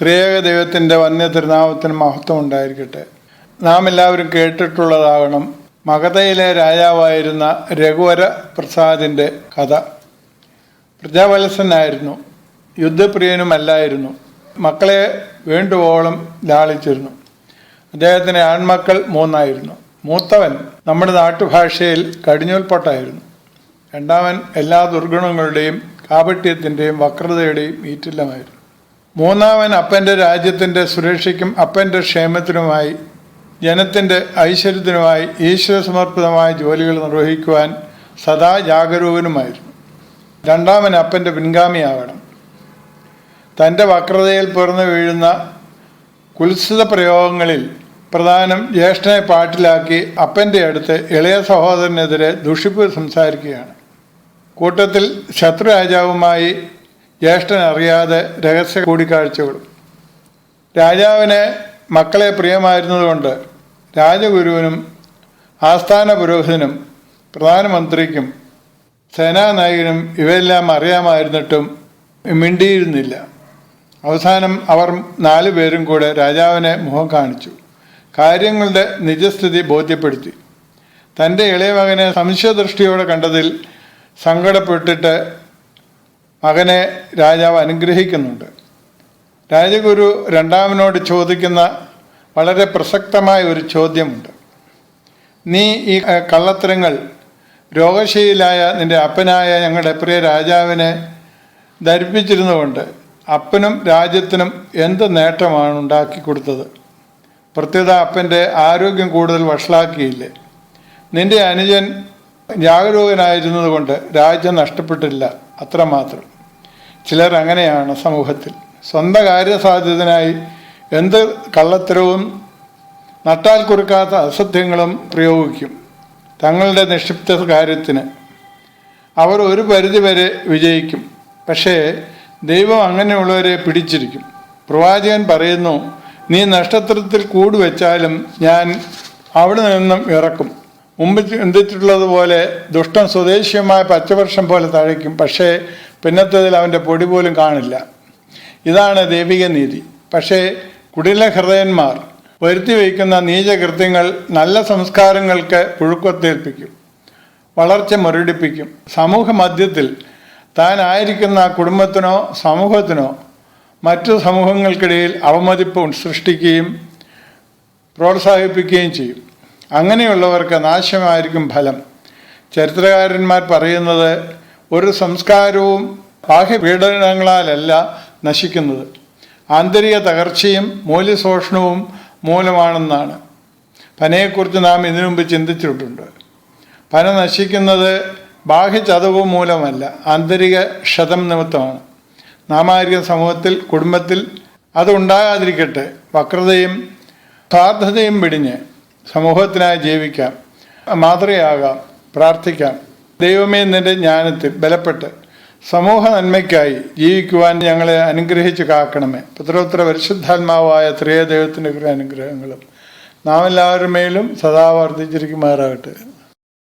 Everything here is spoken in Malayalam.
ത്രിയേക ദൈവത്തിന്റെ വന്യ തിരുനാമത്തിന് മഹത്വം ഉണ്ടായിരിക്കട്ടെ നാം എല്ലാവരും കേട്ടിട്ടുള്ളതാകണം മഗധയിലെ രാജാവായിരുന്ന രഘുവര പ്രസാദിന്റെ കഥ. പ്രജാവത്സനായിരുന്നു യുദ്ധപ്രിയനുമല്ലായിരുന്നു. മക്കളെ വേണ്ടുവോളം ലാളിച്ചിരുന്നു. അദ്ദേഹത്തിന് ആൺമക്കൾ മൂന്നായിരുന്നു. മൂത്തവൻ നമ്മുടെ നാട്ടുഭാഷയിൽ കടിഞ്ഞൂൽപ്പൊട്ടായിരുന്നു രണ്ടാമൻ എല്ലാ ദുർഗുണങ്ങളുടെയും കാപട്യത്തിന്റെയും വക്രതയുടെയും ഈറ്റില്ലമായിരുന്നു. മൂന്നാമൻ അപ്പന്റെ രാജ്യത്തിന്റെ സുരക്ഷയ്ക്കും അപ്പന്റെ ക്ഷേമത്തിനുമായി ജനത്തിന്റെ ഐശ്വര്യത്തിനുമായി ഈശ്വര സമർപ്പിതമായ ജോലികൾ നിർവഹിക്കുവാൻ സദാ ജാഗരൂകനുമായിരുന്നു. രണ്ടാമൻ അപ്പന്റെ പിൻഗാമിയാവണം. തന്റെ വക്രതയിൽ പിറന്നു വീഴുന്ന കുത്സിത പ്രയോഗങ്ങളിൽ പ്രധാനം ജ്യേഷ്ഠനെ പാട്ടിലാക്കി അപ്പന്റെ അടുത്ത് ഇളയ സഹോദരനെതിരെ ദുഷിപ്പ് സംസാരിക്കുകയാണ്. കൂട്ടത്തിൽ ശത്രു രാജാവുമായി ജ്യേഷ്ഠൻ അറിയാതെ രഹസ്യ കൂടിക്കാഴ്ചകളും. രാജാവിന് മക്കളെ പ്രിയമായിരുന്നതുകൊണ്ട് രാജഗുരുവിനും ആസ്ഥാന പുരോഹിതനും പ്രധാനമന്ത്രിക്കും സേനാനായകനും ഇവയെല്ലാം അറിയാമായിരുന്നിട്ടും മിണ്ടിയിരുന്നില്ല. അവസാനം അവർ നാലു പേരും കൂടെ രാജാവിനെ മുഖം കാണിച്ചു. കാര്യങ്ങളുടെ നിജസ്ഥിതി ബോധ്യപ്പെടുത്തി. തന്റെ ഇളയ മകനെ സംശയദൃഷ്ടിയോടെ കണ്ടതിൽ സങ്കടപ്പെട്ടിട്ട് മകനെ രാജാവ് അനുഗ്രഹിക്കുന്നുണ്ട്. രാജഗുരു രണ്ടാമനോട് ചോദിക്കുന്ന വളരെ പ്രസക്തമായ ഒരു ചോദ്യമുണ്ട്. നീ ഈ കള്ളത്തരങ്ങൾ രോഗശീലായ നിന്റെ അപ്പനായ ഞങ്ങളുടെ പ്രിയ രാജാവിനെ ധരിപ്പിച്ചിരുന്നുകൊണ്ട് അപ്പനും രാജ്യത്തിനും എന്ത് നേട്ടമാണ് ഉണ്ടാക്കി കൊടുത്തത്? പ്രത്യേക അപ്പന്റെ ആരോഗ്യം കൂടുതൽ വഷളാക്കിയില്ലേ? നിന്റെ അനുജൻ ജാഗരൂകനായിരുന്നതുകൊണ്ട് രാജ്യം നഷ്ടപ്പെട്ടില്ല അത്രമാത്രം. ചിലർ അങ്ങനെയാണ് സമൂഹത്തിൽ. സ്വന്തം കാര്യസാധ്യതനായി എന്ത് കള്ളത്തരവും നട്ടാൽ കുറുക്കാത്ത അസത്യങ്ങളും പ്രയോഗിക്കും. തങ്ങളുടെ നിക്ഷിപ്ത കാര്യത്തിന്. അവർ ഒരു പരിധിവരെ വിജയിക്കും. പക്ഷേ ദൈവം അങ്ങനെയുള്ളവരെ പിടിച്ചിരിക്കും. പ്രവാചകൻ പറയുന്നു നീ നക്ഷത്രത്തിൽ കൂടുവെച്ചാലും ഞാൻ അവിടെ നിന്നും ഇറക്കും. മുമ്പ് ചിന്തിച്ചിട്ടുള്ളതുപോലെ ദുഷ്ടൻ സ്വദേശീയമായ പച്ചവർഷം പോലെ തഴയ്ക്കും. പക്ഷേ പിന്നത്തതിൽ അവന്റെ പൊടി പോലും കാണില്ല. ഇതാണ് ദൈവിക നീതി. പക്ഷേ കുടില ഹൃദയന്മാർ വരുത്തി വയ്ക്കുന്ന നീചകൃത്യങ്ങൾ നല്ല സംസ്കാരങ്ങൾക്ക് പുഴുക്കൊത്തേൽപ്പിക്കും വളർച്ച മുരടിപ്പിക്കും. സമൂഹ മധ്യത്തിൽ താൻ ആയിരിക്കുന്ന കുടുംബത്തിനോ സമൂഹത്തിനോ മറ്റു സമൂഹങ്ങൾക്കിടയിൽ അവമതിപ്പ് സൃഷ്ടിക്കുകയും പ്രോത്സാഹിപ്പിക്കുകയും ചെയ്യും. അങ്ങനെയുള്ളവർക്ക് നാശമായിരിക്കും ഫലം. ചരിത്രകാരന്മാർ പറയുന്നത് ഒരു സംസ്കാരവും ബാഹ്യ ബാഹ്യപീഡനങ്ങളാലല്ല നശിക്കുന്നത്. ആന്തരിക തകർച്ചയും മൂല്യശോഷണവും മൂലമാണെന്നാണ്. പനയെക്കുറിച്ച് നാം ഇതിനു മുമ്പ് ചിന്തിച്ചിട്ടുണ്ട്. പന നശിക്കുന്നത് ബാഹ്യ ചതവ് മൂലമല്ല ആന്തരിക ക്ഷതം നിമിത്തമാണ്. നാമാരിക സമൂഹത്തിൽ കുടുംബത്തിൽ അതുണ്ടാകാതിരിക്കട്ടെ വക്രതയും സ്വാർത്ഥതയും പിടിഞ്ഞ് സമൂഹത്തിനായി ജീവിക്കാം മാതൃയാകാം പ്രാർത്ഥിക്കാം. ദൈവമേ നിന്റെ ജ്ഞാനത്തിൽ ബലപ്പെട്ട് സമൂഹ നന്മയ്ക്കായി ജീവിക്കുവാൻ ഞങ്ങളെ അനുഗ്രഹിച്ച് കാക്കണമേ. പുത്രോത്തര പരിശുദ്ധാത്മാവായ ത്രിയ ദൈവത്തിന്റെ അനുഗ്രഹങ്ങളും നാം എല്ലാവരുടെ മേലും സദാ വർദ്ധിച്ചിരിക്കുമാറാകട്ടെ.